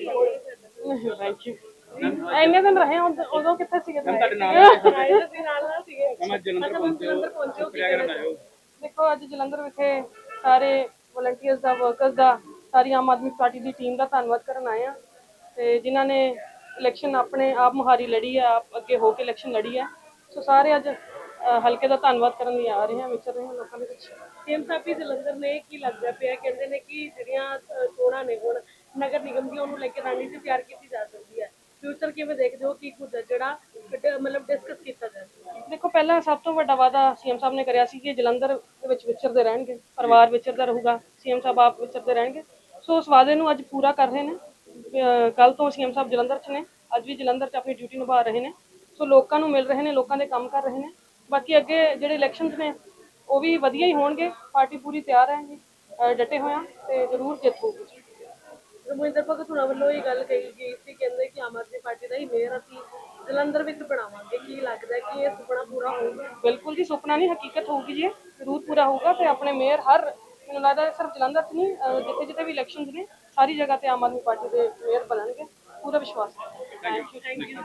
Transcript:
Thank you ਇੰਨੇ ਦਿਨ ਰਹੇ ਉਦ- ਉਦੋਂ ਕਿੱਥੇ ਸੀਗੇ ਤੁਸੀਂ? ਤੁਹਾਡੇ ਨਾਲ ਸੀਗੇ। ਮੈਂ ਜਲੰਧਰ ਪਹੁੰਚੇ ਹੋ। ਕਿਰਿਆ ਕਰਨ ਆਇਓ। ਦੇਖੋ ਅੱਜ ਜਲੰਧਰ ਵਿਖੇ ਸਾਰੇ ਵਲੰਟੀਅਰਸ ਦਾ ਵਰਕਰਸ ਦਾ ਸਾਰੀ ਆਮ ਆਦਮੀ ਪਾਰਟੀ ਦੀ ਟੀਮ ਦਾ ਧੰਨਵਾਦ ਕਰਨ ਆਏ ਆ। ਤੇ ਜਿਨ੍ਹਾਂ ਨੇ ਇਲੈਕਸ਼ਨ ਆਪਣੇ ਆਪ ਮੁਹਾਰੀ ਲੜੀ ਹੈ ਆਪ ਅੱਗੇ ਹੋ ਕੇ ਇਲੈਕਸ਼ਨ ਲੜੀ ਹੈ ਸੋ ਸਾਰੇ ਅੱਜ ਹਲਕੇ ਦਾ ਧੰਨਵਾਦ ਕਰਨ ਲਈ ਆ ਰਹੇ ਹਾਂ ਵਿਚਰ ਰਹੇ ਹਾਂ ਲੋਕਾਂ ਦੇ ਵਿੱਚ। ਸੀਐਮ ਸਾਹਿਬ ਵੀ ਜਲੰਧਰ ਨੇ ਕੀ ਲੱਗਦਾ ਪਿਆ ਕਹਿੰਦੇ ਨੇ ਕਿ ਜਿਹੜੀਆਂ ਚੋਣਾਂ ਨੇ ਹੁਣ ਨਗਰ ਨਿਗਮ ਦੀਆਂ ਉਹਨੂੰ ਲੈ ਕੇ ਰਣਨੀਤੀ ਤਿਆਰ ਕੀਤੀ ਜਾ ਸਕਦੀ ਹੈ। ਫਿਊਚਰ ਕਿਵੇਂ ਦੇਖਦੇ ਹੋ ਕੀ ਕੁਝ ਜਿਹੜਾ ਮਤਲਬ ਡਿਸਕਸ ਕੀਤਾ ਜਾ ਸਕਦਾ ਹੈ? ਦੇਖੋ ਪਹਿਲਾਂ ਸਭ ਤੋਂ ਵੱਡਾ ਵਾਅਦਾ ਸੀਐਮ ਸਾਹਿਬ ਨੇ ਕਰਿਆ ਸੀ ਕਿ ਜਲੰਧਰ ਦੇ ਵਿੱਚ ਵਿਚਰਦੇ ਰਹਿਣਗੇ ਪਰਿਵਾਰ ਵਿਚਰਦਾ ਰਹੂਗਾ ਸੀਐਮ ਸਾਹਿਬ ਆਪ ਵਿਚਰਦੇ ਰਹਿਣਗੇ। ਸੋ ਉਸ ਵਾਅਦੇ ਨੂੰ ਅੱਜ ਪੂਰਾ ਕਰ ਰਹੇ ਨੇ। ਕੱਲ ਤੋਂ ਸੀਐਮ ਸਾਹਿਬ ਜਲੰਧਰ 'ਚ ਨੇ ਅੱਜ ਵੀ ਜਲੰਧਰ 'ਚ ਆਪਣੀ ਡਿਊਟੀ ਨਿਭਾ ਰਹੇ ਨੇ। ਸੋ ਲੋਕਾਂ ਨੂੰ ਮਿਲ ਰਹੇ ਨੇ ਲੋਕਾਂ ਦੇ ਕੰਮ ਕਰ ਰਹੇ ਨੇ। ਬਾਕੀ ਅੱਗੇ ਜਿਹੜੇ ਇਲੈਕਸ਼ਨਸ ਨੇ ਉਹ ਵੀ ਵਧੀਆ ਹੀ ਹੋਣਗੇ ਪਾਰਟੀ ਪੂਰੀ ਤਿਆਰ ਹੈ ਜੀ ਡਟੇ ਹੋਏ ਆ ਤੇ ਜ਼ਰੂਰ ਜਿੱਤ ਹੋਊਗੀ ਰਮਿੰਦਰ ਭਗਤ ਹੁਣਾਂ ਵੱਲੋਂ ਇਹ ਗੱਲ ਕਹੀ ਗਈ ਸੀ ਕਹਿੰਦੇ ਕਿ ਆਮ ਆਦਮੀ ਪਾਰਟੀ ਦਾ ਹੀ ਮੇਅਰ ਅਸੀਂ ਜਲੰਧਰ ਵਿੱਚ ਬਣਾਵਾਂਗੇ। ਕੀ ਲੱਗਦਾ ਹੈ ਕਿ ਇਹ ਸੁਪਨਾ ਪੂਰਾ ਹੋਊਗਾ? ਬਿਲਕੁਲ ਜੀ ਸੁਪਨਾ ਨਹੀਂ ਹਕੀਕਤ ਹੋਊਗੀ ਜੀ। ਜ਼ਰੂਰ ਪੂਰਾ ਹੋਊਗਾ ਤੇ ਆਪਣੇ ਮੇਅਰ ਹਰ ਮੈਨੂੰ ਲੱਗਦਾ ਸਿਰਫ ਜਲੰਧਰ 'ਚ ਨਹੀਂ ਜਿੱਥੇ ਜਿੱਥੇ ਵੀ ਇਲੈਕਸ਼ਨਸ ਨੇ ਸਾਰੀ ਜਗ੍ਹਾ ਤੇ ਆਮ ਆਦਮੀ ਪਾਰਟੀ ਦੇ ਮੇਅਰ ਬਣਨਗੇ ਪੂਰਾ ਵਿਸ਼ਵਾਸ ਹੈ। Thank you